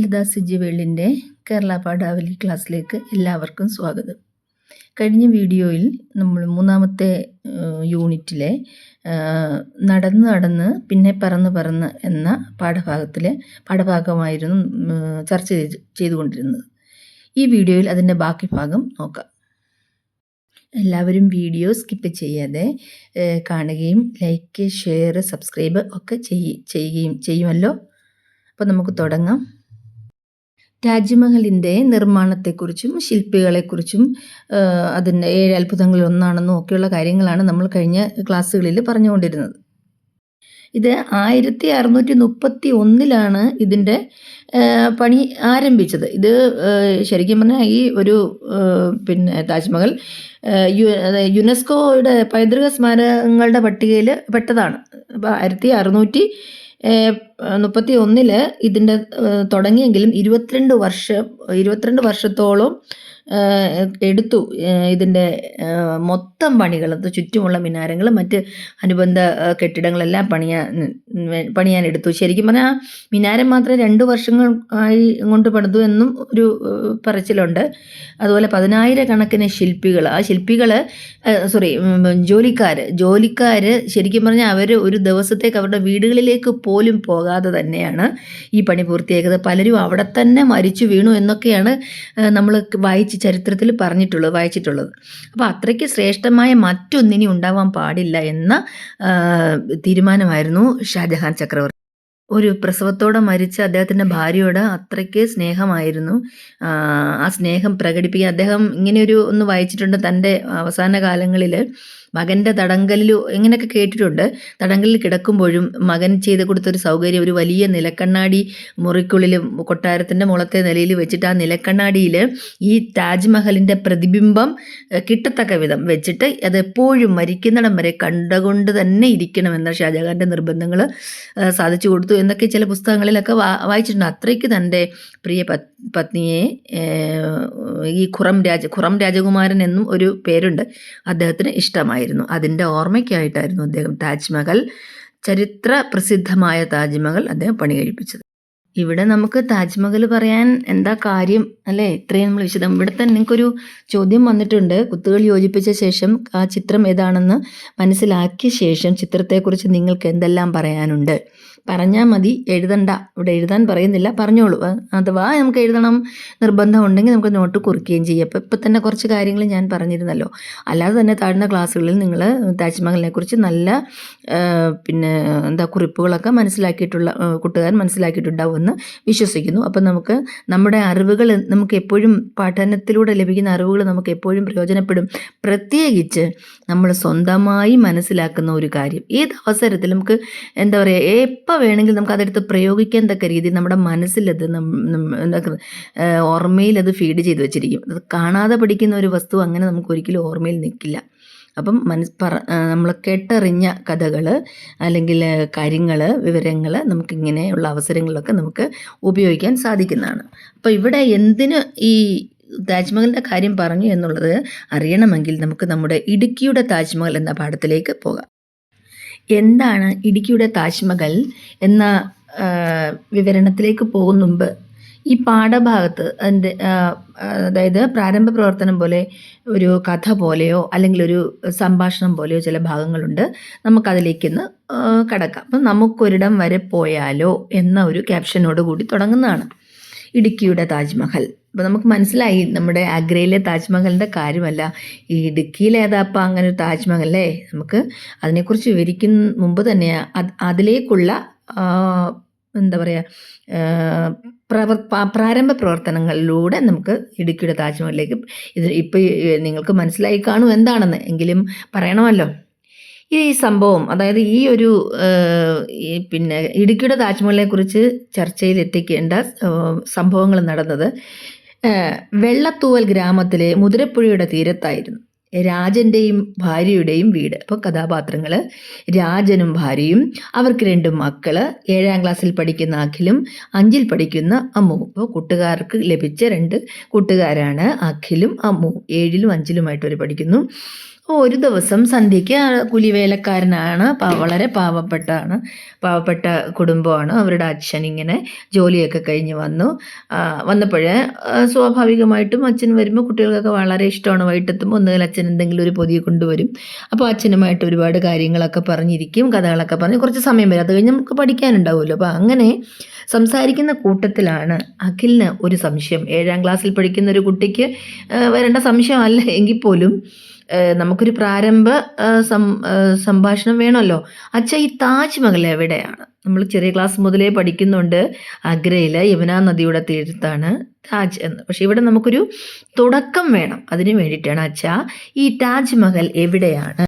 ലത സിജി വേളിന്റെ കേരള പാഠാവലി ക്ലാസ്സിലേക്ക് എല്ലാവർക്കും സ്വാഗതം. കഴിഞ്ഞ വീഡിയോയിൽ നമ്മൾ മൂന്നാമത്തെ യൂണിറ്റിലെ നടന്ന് നടന്ന് പിന്നെ പറന്ന് പറന്ന് എന്ന പാഠഭാഗത്തിലെ പാഠഭാഗമായിരുന്നു ചർച്ച ചെയ്ത് ചെയ്തുകൊണ്ടിരുന്നത്. ഈ വീഡിയോയിൽ അതിന്റെ ബാക്കി ഭാഗം നോക്കാം. എല്ലാവരും വീഡിയോ സ്കിപ്പ് ചെയ്യാതെ കാണുകയും ലൈക്ക് ഷെയർ സബ്സ്ക്രൈബ് ഒക്കെ ചെയ്യുകയും ചെയ്യുമല്ലോ? അപ്പോൾ നമുക്ക് തുടങ്ങാം. താജ്മഹലിന്റെ നിർമ്മാണത്തെക്കുറിച്ചും ശില്പികളെക്കുറിച്ചും അതിന്റെ ഏഴ് അത്ഭുതങ്ങളിൽ ഒന്നാണെന്നും ഒക്കെയുള്ള കാര്യങ്ങളാണ് നമ്മൾ കഴിഞ്ഞ ക്ലാസ്സുകളിൽ പറഞ്ഞുകൊണ്ടിരുന്നത്. ഇത് ആയിരത്തി അറുന്നൂറ്റി മുപ്പത്തി ഒന്നിലാണ് ഇതിന്റെ പണി ആരംഭിച്ചത്. ഇത് ശരിക്കും പറഞ്ഞാൽ ഈ ഒരു പിന്നെ താജ്മഹൽ യു യുനെസ്കോയുടെ പൈതൃക സ്മാരകങ്ങളുടെ പട്ടികയിൽ പെട്ടതാണ്. അപ്പോൾ ആയിരത്തി അറുന്നൂറ്റി മുപ്പത്തി ഒന്നിൽ ഇതിന്റെ തുടങ്ങിയെങ്കിലും ഇരുപത്തിരണ്ട് വർഷം ഇരുപത്തിരണ്ട് വർഷത്തോളം എടുത്തു ഇതിന്റെ മൊത്തം പണികൾ അത് ചുറ്റുമുള്ള മിനാരങ്ങളും മറ്റ് അനുബന്ധ കെട്ടിടങ്ങളെല്ലാം പണിയാൻ പണിയാൻ എടുത്തു. ശരിക്കും പറഞ്ഞാൽ മിനാരം മാത്രമേ രണ്ട് വർഷങ്ങൾ ആയി കൊണ്ട് പണിതു എന്നും ഒരു പറച്ചിലുണ്ട്. അതുപോലെ പതിനായിരക്കണക്കിന് ശില്പികൾ ആ ശില്പികൾ സോറി ജോലിക്കാർ ജോലിക്കാർ ശരിക്കും പറഞ്ഞാൽ അവർ ഒരു ദിവസത്തേക്ക് അവരുടെ വീടുകളിലേക്ക് പോലും പോകാതെ തന്നെയാണ്. ഈ പണി പൂർത്തിയാക്കിയത്. പലരും അവിടെ തന്നെ മരിച്ചു വീണു എന്നൊക്കെയാണ് നമ്മൾ വായിച്ച് ചരിത്രത്തിൽ പറഞ്ഞിട്ടുള്ളത് വായിച്ചിട്ടുള്ളത്. അപ്പോൾ അത്രയ്ക്ക് ശ്രേഷ്ഠമായ മറ്റൊന്നിനി ഉണ്ടാവാൻ പാടില്ല എന്ന തീരുമാനമായിരുന്നു ഷാജഹാൻ ചക്രവർത്തി. ഒരു പ്രസവത്തോടെ മരിച്ച അദ്ദേഹത്തിന്റെ ഭാര്യയോട് അത്രയ്ക്ക് സ്നേഹമായിരുന്നു. ആ, സ്നേഹം പ്രകടിപ്പിക്കാൻ അദ്ദേഹം ഇങ്ങനെയൊരു ഒന്ന് വായിച്ചിട്ടുണ്ട് തന്റെ അവസാന കാലങ്ങളിൽ മകന്റെ തടങ്കലിൽ ഇങ്ങനെയൊക്കെ കേട്ടിട്ടുണ്ട്. തടങ്കലിൽ കിടക്കുമ്പോഴും മകൻ ചെയ്ത് കൊടുത്തൊരു സൗകര്യം ഒരു വലിയ നിലക്കണ്ണാടി മുറിക്കുള്ളിൽ കൊട്ടാരത്തിന്റെ മുളത്തെ നിലയിൽ വെച്ചിട്ട് ആ നിലക്കണ്ണാടിയിൽ ഈ താജ്മഹലിന്റെ പ്രതിബിംബം കിട്ടത്തക്ക വിധം വെച്ചിട്ട് അത് എപ്പോഴും മരിക്കുന്നിടം വരെ കണ്ടുകൊണ്ട് തന്നെ ഇരിക്കണമെന്ന ഷാജഹാന്റെ നിർബന്ധങ്ങൾ സാധിച്ചു കൊടുത്തു എന്നൊക്കെ ചില പുസ്തകങ്ങളിലൊക്കെ വായിച്ചിട്ടുണ്ട്. അത്രയ്ക്ക് തന്റെ പ്രിയ പത് പത്നിയെ ഈ ഖുറം രാജ ഖുറം രാജകുമാരൻ എന്നും ഒരു പേരുണ്ട്. അദ്ദേഹത്തിന് ഇഷ്ടമായിരുന്നു അതിന്റെ ഓർമ്മയ്ക്കായിട്ടായിരുന്നു അദ്ദേഹം താജ്മഹൽ ചരിത്ര പ്രസിദ്ധമായ താജ്മഹൽ അദ്ദേഹം പണി കഴിപ്പിച്ചത്. ഇവിടെ നമുക്ക് താജ്മഹൽ പറയാൻ എന്താ കാര്യം അല്ലേ? ഇത്രയും നമ്മൾ വിശദം. ഇവിടെ തന്നെ നിങ്ങൾക്കൊരു ചോദ്യം വന്നിട്ടുണ്ട്. കുത്തുകൾ യോജിപ്പിച്ച ശേഷം ആ ചിത്രം ഏതാണെന്ന് മനസ്സിലാക്കിയ ശേഷം ചിത്രത്തെക്കുറിച്ച് നിങ്ങൾക്ക് എന്തെല്ലാം പറയാനുണ്ട്? പറഞ്ഞാൽ മതി എഴുതണ്ട. ഇവിടെ എഴുതാൻ പറയുന്നില്ല പറഞ്ഞോളൂ. അഥവാ നമുക്ക് എഴുതണം നിർബന്ധം ഉണ്ടെങ്കിൽ നമുക്ക് നോട്ട് കുറിക്കുകയും ചെയ്യാം. അപ്പോൾ ഇപ്പം തന്നെ കുറച്ച് കാര്യങ്ങൾ ഞാൻ പറഞ്ഞിരുന്നല്ലോ. അല്ലാതെ തന്നെ താഴ്ന്ന ക്ലാസ്സുകളിൽ നിങ്ങൾ താജ്മഹലിനെ കുറിച്ച് നല്ല പിന്നെ എന്താ കുറിപ്പുകളൊക്കെ മനസ്സിലാക്കിയിട്ടുള്ള കൂട്ടുകാർ മനസ്സിലാക്കിയിട്ടുണ്ടാവുമെന്ന് വിശ്വസിക്കുന്നു. അപ്പം നമുക്ക് നമ്മുടെ അറിവുകൾ നമുക്ക് എപ്പോഴും പഠനത്തിലൂടെ ലഭിക്കുന്ന അറിവുകൾ നമുക്ക് എപ്പോഴും പ്രയോജനപ്പെടും. പ്രത്യേകിച്ച് നമ്മൾ സ്വന്തമായി മനസ്സിലാക്കുന്ന ഒരു കാര്യം. ഏത് അവസരത്തിൽ നമുക്ക് എന്താ പറയുക എപ്പോൾ വേണമെങ്കിലും നമുക്ക് അതെടുത്ത് പ്രയോഗിക്കാൻ തക്ക രീതിയിൽ നമ്മുടെ മനസ്സിലത് ഓർമ്മയിൽ അത് ഫീഡ് ചെയ്ത് വെച്ചിരിക്കും. അത് കാണാതെ പഠിക്കുന്ന ഒരു വസ്തു അങ്ങനെ നമുക്ക് ഒരിക്കലും ഓർമ്മയിൽ നിൽക്കില്ല. അപ്പം മനസ് പറ നമ്മൾ കേട്ടറിഞ്ഞ കഥകൾ അല്ലെങ്കിൽ കാര്യങ്ങൾ വിവരങ്ങൾ നമുക്കിങ്ങനെയുള്ള അവസരങ്ങളിലൊക്കെ നമുക്ക് ഉപയോഗിക്കാൻ സാധിക്കുന്നതാണ്. അപ്പോൾ ഇവിടെ എന്തിന് ഈ താജ്മഹലിന്റെ കാര്യം പറഞ്ഞു എന്നുള്ളത് അറിയണമെങ്കിൽ നമുക്ക് നമ്മുടെ ഇടുക്കിയുടെ താജ്മഹൽ എന്ന പാഠത്തിലേക്ക് പോകാം. എന്താണ് ഇടുക്കിയുടെ താജ്മഹൽ എന്ന വിവരണത്തിലേക്ക് പോകുന്ന മുമ്പ് ഈ പാഠഭാഗത്ത് അതിന്റെ അതായത് പ്രാരംഭ പ്രവർത്തനം പോലെ ഒരു കഥ പോലെയോ അല്ലെങ്കിൽ ഒരു സംഭാഷണം പോലെയോ ചില ഭാഗങ്ങളുണ്ട്. നമുക്കതിലേക്കൊന്ന് കടക്കാം. അപ്പം നമുക്കൊരിടം വരെ പോയാലോ എന്ന ഒരു ക്യാപ്ഷനോട് കൂടി തുടങ്ങുന്നതാണ്. ഇടുക്കിയുടെ താജ്മഹൽ. അപ്പോൾ നമുക്ക് മനസ്സിലായി നമ്മുടെ ആഗ്രയിലെ താജ്മഹലിന്റെ കാര്യമല്ല. ഈ ഇടുക്കിയിലെ ഏതാപ്പം അങ്ങനെ ഒരു താജ്മഹൽ അല്ലേ നമുക്ക് അതിനെക്കുറിച്ച് വിവരിക്കുന്ന മുമ്പ് തന്നെ അത് അതിലേക്കുള്ള എന്താ പറയുക പ്രവർ പ്രാരംഭ പ്രവർത്തനങ്ങളിലൂടെ നമുക്ക് ഇടുക്കിയുടെ താജ്മഹലിലേക്ക് ഇത് ഇപ്പോൾ നിങ്ങൾക്ക് മനസ്സിലായി കാണും എന്താണെന്ന്. എങ്കിലും പറയണമല്ലോ. ഈ സംഭവം അതായത് ഈ ഒരു പിന്നെ ഇടുക്കിയുടെ താജ്മഹലിനെ കുറിച്ച് ചർച്ചയിൽ എത്തിക്കേണ്ട സംഭവങ്ങൾ നടന്നത് വെള്ളത്തൂവൽ ഗ്രാമത്തിലെ മുതിരപ്പുഴയുടെ തീരത്തായിരുന്നു. രാജന്റെയും ഭാര്യയുടെയും വീട്. അപ്പോൾ കഥാപാത്രങ്ങൾ രാജനും ഭാര്യയും അവർക്ക് രണ്ട് മക്കൾ ഏഴാം ക്ലാസ്സിൽ പഠിക്കുന്ന അഖിലും അഞ്ചിൽ പഠിക്കുന്ന അമ്മുവും. അപ്പോൾ കൂട്ടുകാർക്ക് ലഭിച്ച രണ്ട് കൂട്ടുകാരാണ് അഖിലും അമ്മുവും. ഏഴിലും അഞ്ചിലുമായിട്ട് അവർ പഠിക്കുന്നു. അപ്പോൾ ഒരു ദിവസം സന്ധ്യയ്ക്ക് കുലിവേലക്കാരനാണ് വളരെ പാവപ്പെട്ടാണ് പാവപ്പെട്ട കുടുംബമാണ്. അവരുടെ അച്ഛൻ ഇങ്ങനെ ജോലിയൊക്കെ കഴിഞ്ഞ് വന്നു. വന്നപ്പോഴേ സ്വാഭാവികമായിട്ടും അച്ഛൻ വരുമ്പോൾ കുട്ടികൾക്കൊക്കെ വളരെ ഇഷ്ടമാണ് വൈകിട്ടെത്തുമ്പോൾ ഒന്നുകിൽ അച്ഛൻ എന്തെങ്കിലും ഒരു പൊതിയെ കൊണ്ടുവരും. അപ്പോൾ അച്ഛനുമായിട്ട് ഒരുപാട് കാര്യങ്ങളൊക്കെ പറഞ്ഞിരിക്കും. കഥകളൊക്കെ പറഞ്ഞ് കുറച്ച് സമയം വരും. അത് കഴിഞ്ഞ് നമുക്ക് പഠിക്കാനുണ്ടാവുമല്ലോ. അപ്പോൾ അങ്ങനെ സംസാരിക്കുന്ന കൂട്ടത്തിലാണ് അഖിലിന് ഒരു സംശയം. ഏഴാം ക്ലാസ്സിൽ പഠിക്കുന്ന ഒരു കുട്ടിക്ക് വരേണ്ട സംശയമല്ല. എങ്കിൽ പോലും നമുക്കൊരു പ്രാരംഭ സംഭാഷണം വേണമല്ലോ. അച്ഛ ഈ താജ്മഹൽ എവിടെയാണ്? നമ്മൾ ചെറിയ ക്ലാസ് മുതലേ പഠിക്കുന്നുണ്ട്. ആഗ്രയിൽ യമുന നദിയുടെ തീരത്താണ് താജ് എന്ന്. പക്ഷെ ഇവിടെ നമുക്കൊരു തുടക്കം വേണം. അതിനു വേണ്ടിയിട്ടാണ് അച്ഛ ഈ താജ്മഹൽ എവിടെയാണ്?